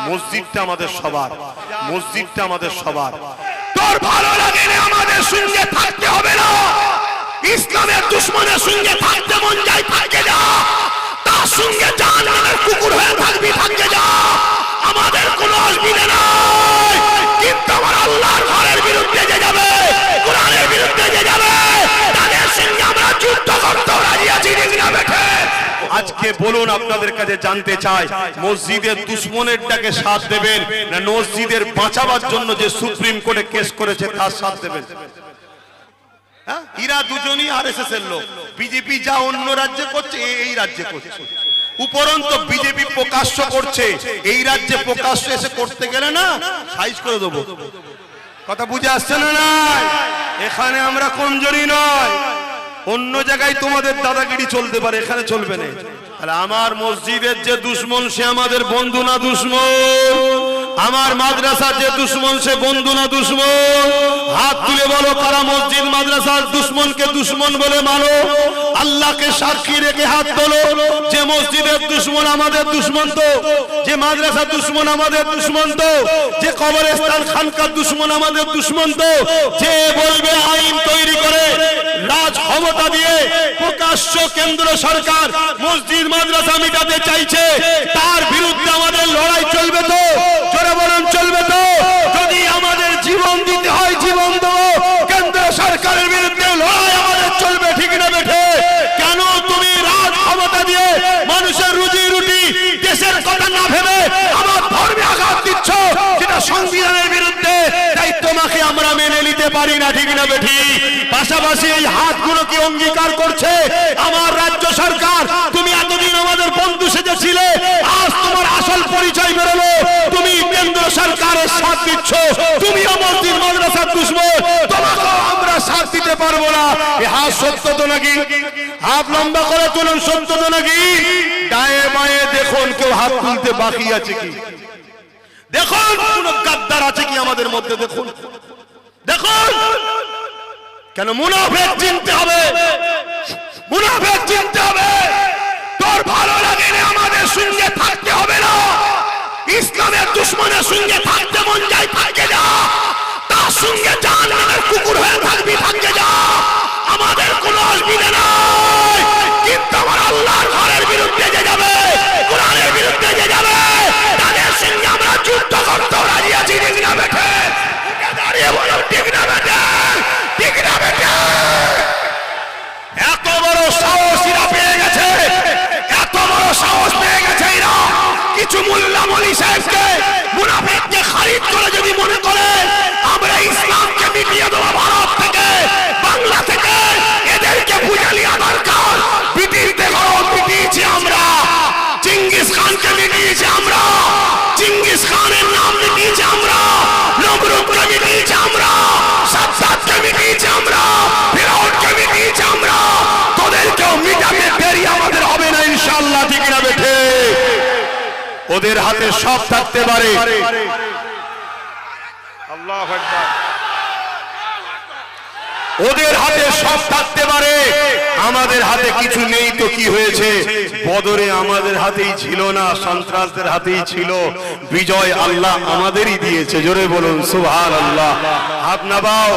মসজিদটা আমাদের সবার। মসজিদটা আমাদের সবার। তোর ভালো লাগে না আমাদের সঙ্গে থাকতে হবে না। ইসলামের দুশ্মনের সঙ্গে থাকতে মন যায় থাকে যা। তার সঙ্গে জাহান্নামের কুকুর হয়ে থাকবি থাকে যা। আমাদের কোনো অসুবিধা নাই। কিন্তু আমার আল্লাহর ঘরের বিরুদ্ধে যে যাবে কোরআনের বিরুদ্ধে যে যাবে তাদের সঙ্গে আমরা যুদ্ধ করতে রাজি আছি ঠিক না বেঠে? আজকে বলুন আপনাদের কাছে জানতে চাই, মসজিদের দুশ্মনের সাথ দেবেন না মসজিদের বাঁচাবার জন্য যে সুপ্রিম কোর্টে কেস করেছে তার সাথ দেবেন? হ্যাঁ? দুজনই আরএসএস এর লোক। বিজেপি যা অন্য রাজ্যে করছে এই রাজ্যে করছে। উপরন্ত বিজেপি প্রকাশ্য করছে, এই রাজ্যে প্রকাশ্য এসে করতে গেলে না সাইজ করে দেবো। কথা বুঝে আসছে না না এখানে আমরা কমজোরি নয়। অন্য জায়গায় তোমাদের দাদাগিরি চলতে পারে, এখানে চলবে না। আমার মসজিদের যে দুশ্মন, সে আমাদের বন্ধু না দুশ্মন? আমার মাদ্রাসার যে দুশ্মন, সে বন্ধু না দুশ্মন? হাত তুলে বলো, কারা মসজিদ মাদ্রাসার দুশ্মনকে দুশ্মন বলে মানো? আল্লাহকে সাক্ষী রেখে হাত তোলো। যে মসজিদের দুশ্মন আমাদের দুশ্মন তো, যে মাদ্রাসার দুশ্মন আমাদের দুশ্মন তো, যে কবরস্থান খানকার দুশ্মন আমাদের দুশ্মন তো, যে বলবে আইন তৈরি করে, রাজ ক্ষমতা দিয়ে প্রকাশ্য কেন্দ্র সরকার মসজিদ মাদ্রাসা মিটাতে চাইছে, তার বিরুদ্ধে আমাদের লড়াই চলবে তো জোরে বলুন চলবে তো যদি আমাদের জীবন দিতে হয় জীবন দেবো কেন্দ্র সরকারের বিরুদ্ধে লড়াই আমাদের চলবে ঠিক না বেঠে কেন তুমি রাজ ক্ষমতা দিয়ে মানুষের রুজি রুটি দেশের কথা না ভেবে আমার ধর্মে আঘাত দিচ্ছ যেটা সংবিধানের বিরুদ্ধে, তাই তোমাকে আমরা মেনে নিতে পারি না, ঠিক না বেঠি? পাশাপাশি এই হাতগুলো কি অঙ্গীকার করছে আমার রাজ্য সরকার। তুমি এতদিন আমাদের বন্ধু সেজেছিলে, আজ তোমার আসল পরিচয় বেরোলো। তুমি কেন্দ্র সরকারের সাথ দিচ্ছ, তুমি মসজিদ মাদ্রাসার দুশ্মন তোমাকে আমরা সাথ দিতে পারব না। হাত সত্য তো নাকি? হাত লম্বা করে তুলুন, সত্য তো নাকি? ডায়ে বায়ে দেখুন, কেউ হাত তুলতে বাকি আছে কি? দেখুন, কোন গাদ্দার আছে কি আমাদের মধ্যে, দেখুন। দেখুন। কেন মুনাফেক চিনতে হবে? মুনাফেক চিনতে হবে। তোর ভালো লাগে না আমাদের সঙ্গে থাকতে হবে না। ইসলামের দুশ্মনের সঙ্গে থাকতে মন যায় থাকে যা। তার সঙ্গে জাহান্নামের কুকুর হয়ে থাকবি থাকে যা। আমাদের মুনাফিককে খারিজ করে ওদের হাতে সব থাকতে পারে। ওদের হাতে সব থাকতে পারে। আমাদের হাতে কিছু নেই তো কি হয়েছে? বদরে আমাদের হাতেই ছিল না সন্ত্রাসদের হাতেই ছিল। বিজয় আল্লাহ আমাদেরই দিয়েছে। জোরে বলুন সুহান আল্লাহ হাত নাবাও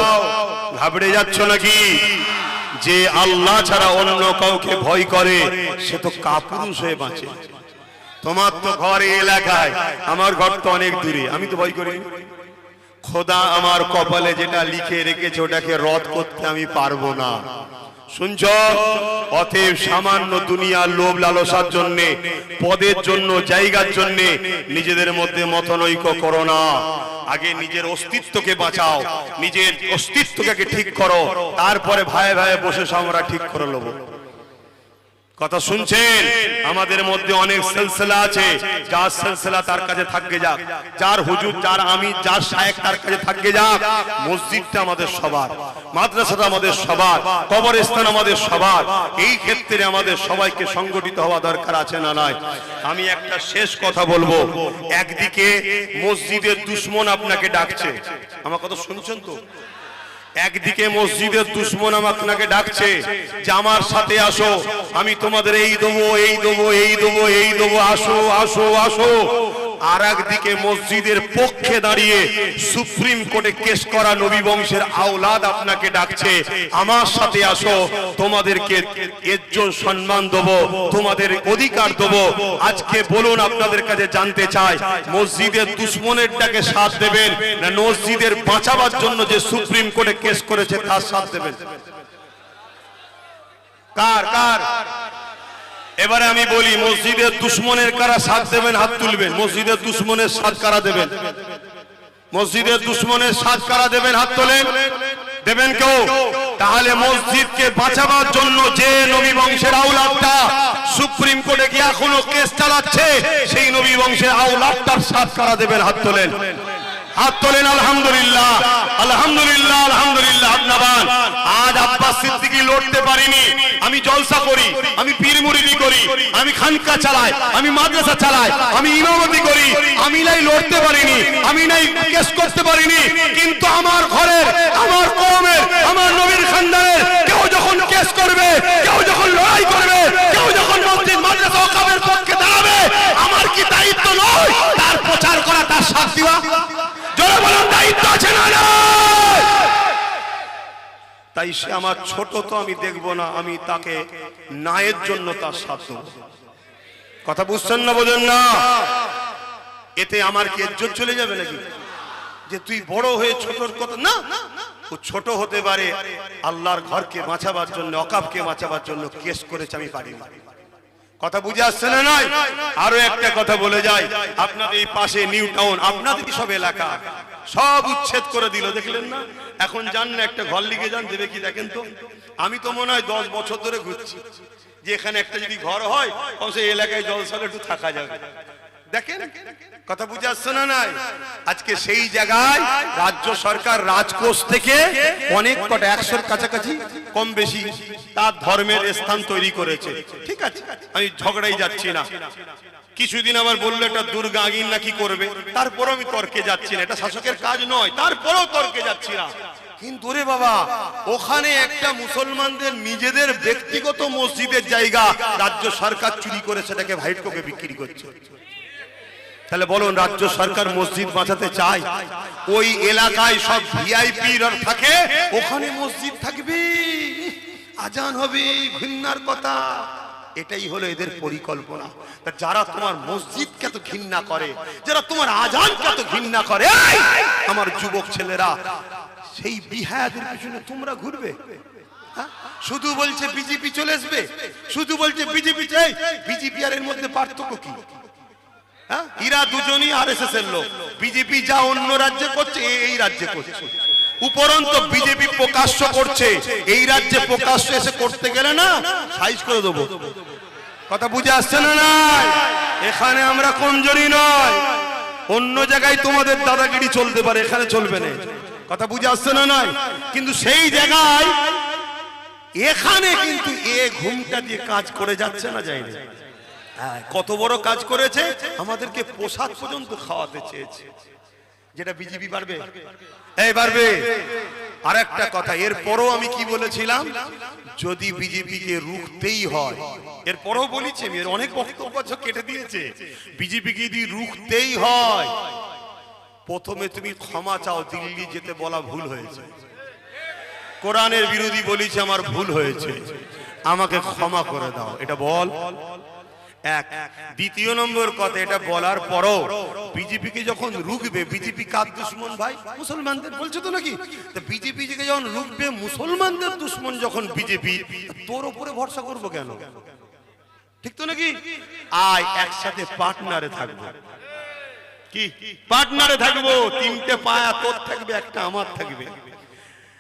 ঘাবড়ে যাচ্ছ নাকি? যে আল্লাহ ছাড়া অন্য কাউকে ভয় করে সে তো কাপুরুষ হয়ে বাঁচে। তোমার তো ঘর এলাকায়। আমার ঘর তো অনেক দূরে। আমি তো ভয় করি। খোদা আমার কপালে যেটা লিখে রেখেছে, ওটাকে রদ করতে আমি পারব না। শুনছ? অতএব সামান্য দুনিয়ার লোভ লালসার জন্য, পদের জন্য, জায়গার জন্য নিজেদের মধ্যে মতনৈক্য করো না। আগে নিজের অস্তিত্বকে বাঁচাও, নিজের অস্তিত্বকে ঠিক করো। তারপরে ভাই ভাই বসে আমরা ঠিক করে নেব। কথা শুনছেন? আমাদের মধ্যে অনেক সিলসিলা আছে। যার সিলসিলা তার কাছে থাকবে যাক। যার হুজুর, যার আমি যার শায়েক তার কাছে থাকবে যাক। মসজিদটা আমাদের সবার, মাদ্রাসাটা আমাদের সবার, কবরস্থান আমাদের সবার। এই ক্ষেত্রে আমাদের সবাইকে সংগঠিত হওয়া দরকার আছে না নয় আমি একটা শেষ কথা বলব। একদিকে মসজিদের দুশ্মন আপনাকে ডাকছে। আমার কথা শুনছেন তো? একদিকে মসজিদের দুশ্মন আপনাকে ডাকছে, যে আমার সাথে আসো, আমি তোমাদের এই দেবো এই দেবো এই দেবো এই দেবো, আসো আসো আসো। আর মসজিদের পক্ষে দাঁড়িয়ে সুপ্রিম কোর্টে কেস করা নবী বংশের আওলাদ আপনাকে ডাকছে। আমার সাথে আসো, তোমাদেরকে এজ্জত সম্মান দেবো, তোমাদের অধিকার দেবো। আজকে বলুন আপনাদের কাছে জানতে চাই, মসজিদের দুশ্মনের সাথ দেবেন না মসজিদের বাঁচাবার জন্য যে সুপ্রিম কোর্টে কেস করেছে তার সাথ দেবেন? কার কার? এবারে আমি বলি, মসজিদের দুশ্মনের কারা সাথ দেবেন, হাত তুলবেন? মসজিদের দুশ্মনের সাথ কারা দেবেন? মসজিদের দুশ্মনের সাথ কারা দেবেন, হাত তোলেন? দেবেন কেউ? তাহলে মসজিদকে বাঁচাবার জন্য যে নবী বংশের আউলাদটা সুপ্রিম কোর্টে গিয়ে এখনও কেস চালাচ্ছে, সেই নবী বংশের আউলাদটার সাথ কারা দেবেন, হাত তোলেন? হাত তোলেন, আলহামদুলিল্লাহ। আলহামদুলিল্লাহ আলহামদুলিল্লাহ আপনাবান আজ আব্বাস সিদ্দিকী লড়তে পারিনি। আমি জলসা করি, আমি পীর মুরিদি করি, আমি খানকা চালাই, আমি মাদ্রাসা চালাই, আমি ইমামতি করি, আমি নাই লড়তে পারিনি, আমি নাই কেস করতে পারিনি, কিন্তু আমার ঘরের, আমার কওমের, আমার নবীর খানদানের কেউ যখন কেস করবে, কেউ যখন লড়াই করবে, কেউ যখন মসজিদ, মাদ্রাসা ওকাবের পক্ষে দাঁড়াবে, আমার কি দায়িত্ব নয়? তার প্রচার করা, তার সাথ তাই সে আমার ছোট তো আমি দেখব না, আমি তাকে নায়ের জন্য তার সাথ কথা বুঝছেন না, বোঝেন না? এতে আমার কি ইজ্জত চলে যাবে নাকি? যে তুই বড় হয়ে ছোটর কথা না, ও ছোট হতে পারে, আল্লাহর ঘরকে বাঁচাবার জন্য অকাবকে বাঁচাবার জন্য কেস করেছে, আমি পারি কথা বুঝে আসছে না নয়? আরও একটা কথা বলে যাই। আপনাদের এই পাশে নিউ টাউন, আপনাদের সব এলাকা? সব উচ্ছেদ করে দিল, দেখলেন না? এখন যান না, একটা ঘর লিখে যান, দেবে কি দেখেন তো? আমি তো মনে হয় দশ বছর ধরে ঘুরছি। যে এখানে একটা যদি ঘর হয় কম সেই এলাকায় জলসালে একটু থাকা যাবে। দেখেন কথা বুঝে আসছে না নাই। আজকে সেই জায়গায় রাজ্য সরকার রাজকোষ থেকে অনেক কটা একশোর কাছাকাছি কম বেশি তার ধর্মের স্থান তৈরি করেছে। ঠিক আছে? আমি ঝগড়াই যাচ্ছি না। কিছুদিন আবার বলল একটা দুর্গা আগিন নাকি করবে? তারপরও আমি তর্কে যাচ্ছি না। এটা শাসকের কাজ নয় তারপরেও তর্কে যাচ্ছি না। কিন্তু রে বাবা ওখানে একটা মুসলমানদের নিজেদের ব্যক্তিগত মসজিদের জায়গা রাজ্য সরকার চুরি করে সেটাকে ভাইট কোকে বিক্রি করছে। তাহলে বলুন, রাজ্য সরকার মসজিদ বাঁচাতে চায়? ওই এলাকায় সব ভিআইপি থাকে, ওখানে মসজিদ থাকবে। আজান হবে, ঘৃণার কথা। এটাই হলো এদের পরিকল্পনা। তা যারা তোমার মসজিদকে এত ঘৃণা করে, যারা তোমার আজানকে এত ঘৃণা করে আমার যুবক ছেলেরা, সেই বিহায়াদের পিছনে তোমরা ঘুরবে। হ্যাঁ? শুধু বলছে বিজেপি চলে আসবে, শুধু বলছে বিজেপি চাই বিজেপি আর এর মধ্যে পার্থক্য কি? হ্যাঁ? দুজনই আর এস এর লোক। বিজেপি যা অন্য রাজ্যে করছে এই রাজ্যে করছে। উপরন্ত বিজেপি প্রকাশ্য করছে, এই রাজ্যে প্রকাশ্য এসে করতে গেলে না, সাইজ করে দেবো। কথা বুঝে আসছে না নাই? এখানে আমরা কমজোরি নয়। অন্য জায়গায় তোমাদের দাদাগিরি চলতে পারে, এখানে চলবে না। কথা বুঝে আসছে না নয় কিন্তু সেই জায়গায়, এখানে কিন্তু এ ঘুমটা দিয়ে কাজ করে যাচ্ছে না, যায়নি। কত বড় কাজ করেছে আমাদেরকে পোশাক পর্যন্ত খাওয়াতে চেয়েছে। যেটা বিজেপি পারবে? এই পারবে। আর একটা কথা এরপরও আমি কি বলেছিলাম? যদি বিজেপিকে রুখতেই হয় এরপরও বলেছি আমি এর অনেক বক্তব্য কেটে দিয়েছে। বিজেপিকে যদি রুখতেই হয় প্রথমে তুমি ক্ষমা চাও দিল্লি যেতে বলা ভুল হয়েছে। কোরআনের বিরোধী বলেছে আমার ভুল হয়েছে। আমাকে ক্ষমা করে দাও। এটা বল। এক। দ্বিতীয় নম্বর কথা, এটা বলার পরও যখন রুখবে, বিজেপি কার দুশ্মন ভাই? মুসলমানদের, বলছো তো নাকি? যখন রুখবে, মুসলমানদের দুশ্মন যখন বিজেপি তোর উপরে ভরসা কেন? ঠিক তো নাকি? আয়, একসাথে পার্টনারে থাকব। কি? পার্টনারে থাকব, তিনটে পায়া তোর থাকবে, একটা আমার থাকবে।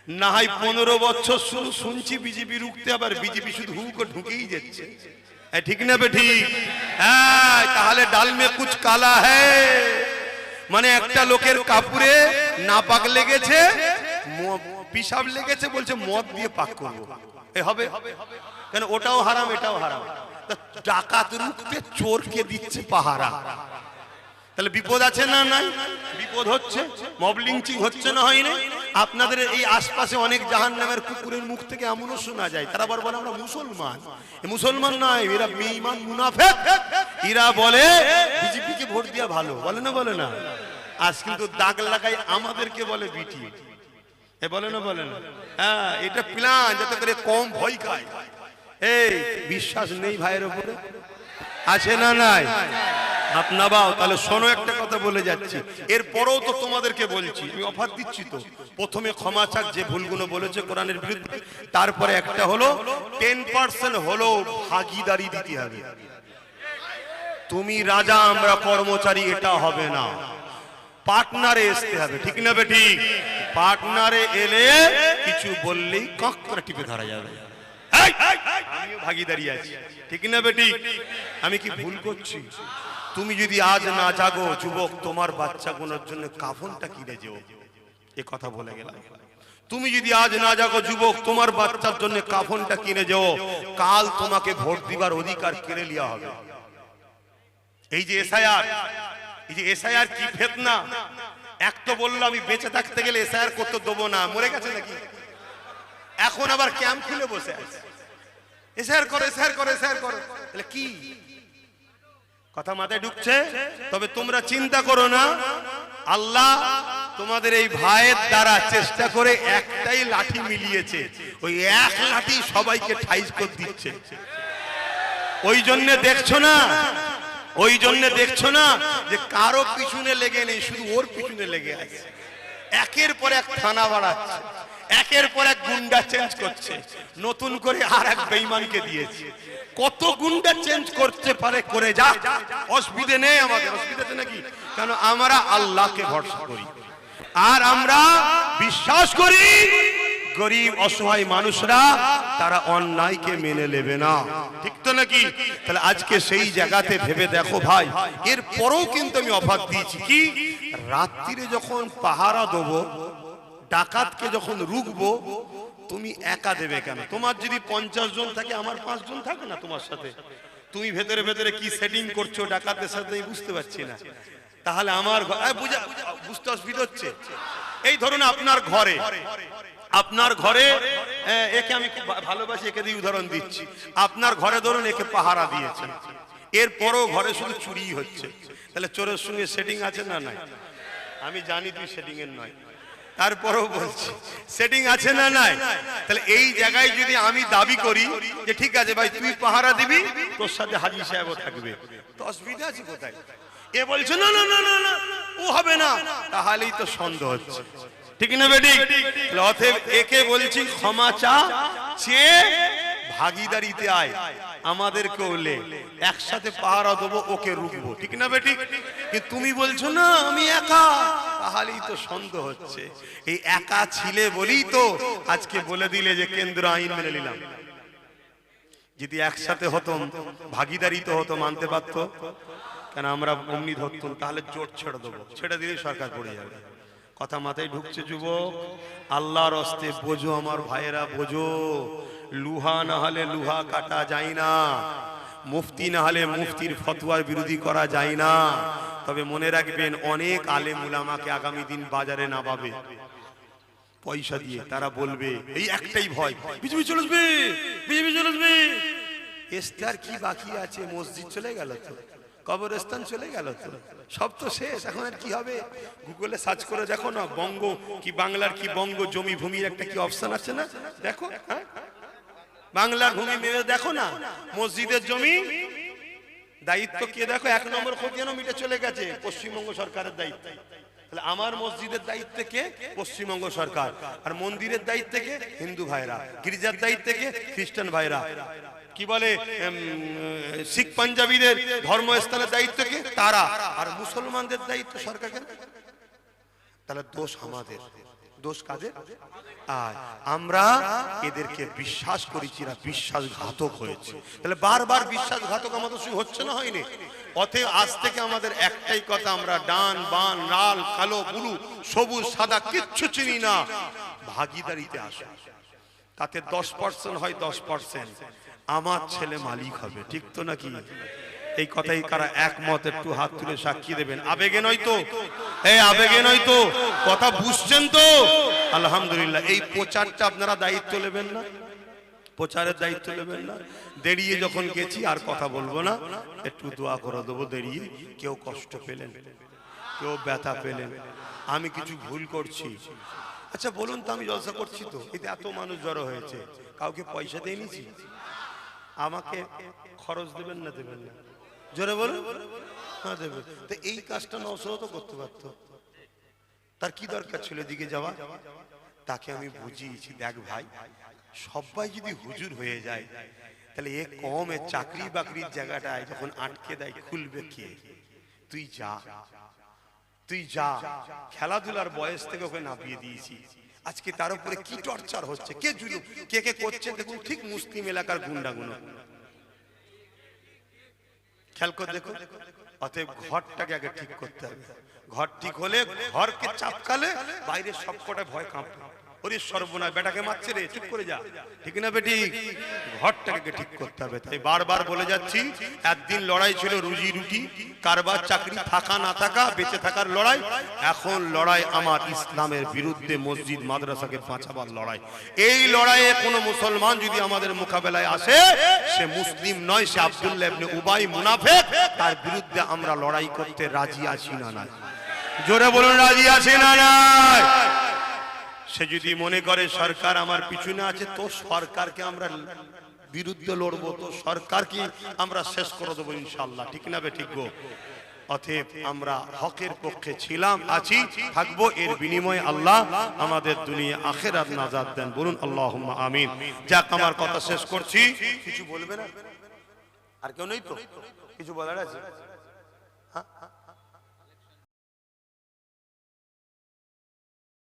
না হয় পনেরো বছর শুধু শুনছি বিজেপি রুখতে, আবার বিজেপি শুধু হু করে ঢুকেই যাচ্ছে। না বে ঠিক হ্যাঁ তাহলে ডাল কুচ কালা হ্যাঁ মানে একটা লোকের কাপুরে নাপাক লেগেছে পিসাব লেগেছে বলছে মদ দিয়ে পাক করব হবে। কেন, ওটাও হারাম, এটাও হারাম। ডাকাত রুখতে চোরকে দিচ্ছে পাহারা। তাহলে বিপদ আছে না নাই? বিপদ হচ্ছে মব লিঞ্চিং হচ্ছে না হয়নি আপনাদের এই আশপাশে অনেক জাহান নামের কুকুরের মুখ থেকে এমনও শোনা যায়, তারা আবার বলে আমরা মুসলমান। মুসলমান নয়, এরা বেঈমান, মুনাফেক। এরা বলে বিজেপিকে ভোট দেওয়া ভালো। বলে না বলে না? আজ কিন্তু দাগ লাগাই আমাদেরকে বলে বিটি। এ বলে না বলে না? হ্যাঁ এটা প্ল্যান যাতে করে কম ভয় খায়। এই, বিশ্বাস নেই ভাইয়ের উপরে? আছে না নাই? আপনা বাও তাহলে শোনো একটা কথা বলে যাচ্ছি। এরপরেও তো তোমাদেরকে বলছি, আমি অফার দিচ্ছি তো। প্রথমে ক্ষমা চাক, যে ভুলগুলো বলেছে কোরআনের বিরুদ্ধে। তারপরে একটা হলো টেন পার্সেন্ট হলো ভাগিদারি দিতে হবে। তুমি রাজা, আমরা কর্মচারী, এটা হবে না। পার্টনারে আসতে হবে, ঠিক না বেটি পার্টনারে এলে কিছু বললেই কক টিপে ধরা যাবে। ভাগিদারি আছি, ঠিক না বেটি আমি কি ভুল করছি? তুমি যদি আজ না জাগো, যুবক, তোমার বাচ্চা গোনার জন্য কাফনটা কিনে যেও। এ কথা বলে গেলাম। তুমি যদি আজ না জাগো, যুবক, তোমার বাচ্চার জন্য কাফনটা কিনে যেও। কাল তোমাকে ভোট দিবার অধিকার কেড়ে লিয়া হবে। এই যে এসআইআর, এই যে এসআইআর কি ফেতনা? এক তো বলল, আমি বেঁচে থাকতে গেলে এসআইআর করতে দেবো না। মরে গেছে নাকি? এখন আবার ক্যাম্প খুলে বসে আছে। এসআইআর করে এসআইআর করে এসআইআর করে। তাহলে কি? কথা মাথায় ঢুকছে? তবে তোমরা চিন্তা করো না। আল্লাহ তোমাদের এই ভাইয়ের দ্বারা চেষ্টা করে একটাই লাঠি মিলিয়েছে। ওই এক লাঠি সবাইকে ঠাইজ করে দিচ্ছে। ওই জন্য দেখছ না? ওই জন্য দেখছ না যে কারও পিছনে লেগে নেই, শুধু ওর পিছনে লেগে আছে। একের পর এক থানা বাড়াচ্ছে। একের পর এক গুন্ডা চেঞ্জ করছে। নতুন করে আর এক বেইমানকে দিয়েছে। কত গুন্ডা চেঞ্জ করতে পারে, করে যা অসুবিধে নেই আমাদের, অসুবিধা নাকি? কেন আমরা আল্লাহকে ভরসা করি। আর আমরা বিশ্বাস করি, গরিব, অসহায় মানুষরা তারা অন্যায়কে মেনে নেবে না। ঠিক তো নাকি? তাহলে আজকে সেই জায়গাতে ভেবে দেখো ভাই, এর পরেও কিন্তু আমি অফার দিয়েছি। কি? রাত্রিরে যখন পাহারা দেবো ডাকাতকে যখন রুখবো, তুমি একা দেবে কেন? তোমার যদি পঞ্চাশ জন থাকে, আমার পাঁচ জন থাকে না তোমার সাথে। তুমি ভেতরে ভেতরে কি সেটিং করছ ডাকাতের সাথে বুঝতে পারছি না। তাহলে আমার বুঝতে অসুবিধা হচ্ছে। এই ধরুন আপনার ঘরে আপনার ঘরে একে আমি খুব ভালোবাসি, একে দিয়ে উদাহরণ দিচ্ছি। আপনার ঘরে ধরুন একে পাহারা দিয়েছেন। এরপরও ঘরে শুধু চুরি হচ্ছে। তাহলে চোরের সঙ্গে সেটিং আছে না নাই? আমি জানি তুই সেটিং এর নয়। তারপরেও বলছি সেটিং আছে না নাই? তাহলে এই জায়গায় যদি আমি দাবি করি যে ঠিক আছে ভাই, তুই পাহারা দিবি, তোর সাথে হাজি সাহেবও থাকবে। তো অসুবিধা আছে কোথায়? এ বলছে, না না না না ও হবে না। তাহলেই তো সন্দেহ হচ্ছে। ঠিক না বেটি? লথে একে বলছি, ক্ষমা চা, চেয়ে ভাগিদারিতে আয়। আমাদেরকে ওলে একসাথে পাহারা দেবো, ওকে রুখবো। ঠিক না বেটি? তুমি বলছো, না, আমি একা। তাহলেই তো সন্দেহ হচ্ছে। এই একা ছিলে বলেই তো আজকে বলে দিলে যে কেন্দ্র আইন মেনে নিলাম। যদি একসাথে হতাম, ভাগিদারি তো হতো, মানতে পারতো। কেন আমরা অমনি ধরতুম, তাহলে জোট ছেড়ে দেবো। ছেড়ে দিলে সরকার পড়ে যাবে। কথা মাথায় ঢুকছে, যুবক। আল্লাহর অস্তে বোঝো আমার ভাইয়েরা, বোঝো। লুহা না হলে লুহা কাটা যায় না। মুফতি না হলে মুফতির ফতোয়ার বিরোধী করা যায় না। তবে মনে রাখবেন, অনেক আলেম উলামাকে আগামী দিন বাজারে নামাবে পয়সা দিয়ে তারা বলবে, এই একটাই ভয়। বিজেপি আসবে বিজেপি চলে আসবে এস্তার কি বাকি আছে? মসজিদ চলে গেল তো। কবরস্থান চলে গেল তো। সব তো শেষ, এখন আর কি হবে? গুগলে সার্চ করে দেখো না, বঙ্গ কি বাংলার কি বঙ্গ জমি ভূমির একটা কি অপশন আছে না? দেখো হ্যাঁ? বাংলার ভূমি মেরে দেখো না, মসজিদের জমি। দায়িত্ব কে দেখো? এক নম্বর খতিয়ানো মিটে চলে গেছে, পশ্চিমবঙ্গ সরকারের দায়িত্ব। তাহলে আমার মসজিদের দায়িত্ব কে? পশ্চিমবঙ্গ সরকার। আর মন্দিরের দায়িত্বে কে? হিন্দু ভাইরা। গির্জার দায়িত্বে কে? খ্রিস্টান ভাইরা। কি বলে? শিখ পাঞ্জাবিদের ধর্মস্থানের দায়িত্ব কে? তারা। আর মুসলমানদের দায়িত্ব সরকারকে তাহলে দোষ আমাদের। দোষ কাদের? আমরা এদেরকে বিশ্বাস করেছি এরা বিশ্বাসঘাতক হয়েছে। তাহলে বারবার বিশ্বাসঘাতক আমাদের সঙ্গে হচ্ছে না হয়নি? অতএব আজ থেকে আমাদের একটাই কথা, আমরা ডান, বান, লাল, কালো, বুলু, সবুজ, সাদা কিচ্ছু চিনি না। ভাগিদারিতে আসো তাতে দশ পার্সেন্ট হয় দশ পার্সেন্ট। আমার ছেলে মালিক হবে, ঠিক তো নাকি? এই কথাই কারা একমত, একটু হাত তুলে সাক্ষী দেবেন। আবেগে নয় তো? এই আবেগে নয় তো, কথা বুঝছেন তো? আলহামদুলিল্লাহ, এই প্রচারটা আপনারা দায়িত্ব নেবেন না? প্রচারের দায়িত্ব নেবেন না? দেরিয়ে যখন গেছি, আর কথা বলব না। একটু দোয়া করে দেবো দেরিয়ে। কেউ কষ্ট পেলেন, কেউ ব্যথা পেলেন। আমি কিছু ভুল করছি। আচ্ছা বলুন তো, আমি জলসা করছি তো। এতে এত মানুষ জড়ো হয়েছে। কাউকে পয়সা দিয়ে নিছি আমাকে খরচ দেবেন না দেবেন না। জোরে বলুন। দেবেন তো এই কাজটা নসরও তো করতে পারতো। তার কি দরকার ছিল এদিকে যাওয়া? তাকে আমি বুঝিয়েছি, দেখ ভাই, সবাই যদি হুজুর হয়ে যায়, তাহলে এ কম চাকরি বাকরির জায়গাটায় যখন আটকে দেয়, খুলবে কে? তুই যা। তুই যা। খেলাধুলার বয়স থেকে ওকে নাপিয়ে দিয়েছি। আজকে তার উপরে কি টর্চার হচ্ছে? কে জুলুম? কে কে করছে? দেখুন, ঠিক মুসলিম এলাকার গুন্ডাগুলো। খেয়াল করে দেখো অতএব ঘরটাকে আগে ঠিক করতে হবে। ঘর ঠিক হলে ঘরকে চাপকালে বাইরে সবকটা ভয় কাঁপবে ওরে সর্বনা বেটাকে মারছে রে, চুপ করে যা। ঠিক না বেটি? ঘরটাকে ঠিক করতে হবে তাই। বারবার বলে যাচ্ছি, একদিন লড়াই ছিল রুজি রুটি, কারবার চাকরি থাকা না থাকা, বেঁচে থাকার লড়াই। এখন লড়াই আমার ইসলামের বিরুদ্ধে মসজিদ, মাদ্রাসাকে বাঁচাবার লড়াই। এই লড়াইয়ে কোনো মুসলমান যদি আমাদের মোকাবেলায় আসে, সে মুসলিম নয়, সে আব্দুল্লাহ উবাই মুনাফেক। তার বিরুদ্ধে আমরা লড়াই করতে রাজি আছি না না জোরে বলুন, রাজি আছি না নাই? সে যদি মনে করে সরকার আমার পিছনে আছে, তো সরকারকে আমরা বিরুদ্ধে লড়বো, তো সরকারকে আমরা শেষ করে দেবো ইনশাল্লাহ ঠিক না বে ঠিক গো? অতএব আমরা হকের পক্ষে ছিলাম, আছি, থাকব, এর বিনিময়ে আল্লাহ আমাদের দুনিয়া আখেরাত নাজাত দেন। বলুন আল্লাহ আমিন। যাক, আমার কথা শেষ করছি। কিছু বলবে না? আর কেউ নেই তো? কিছু বলার আছে? হ্যাঁ?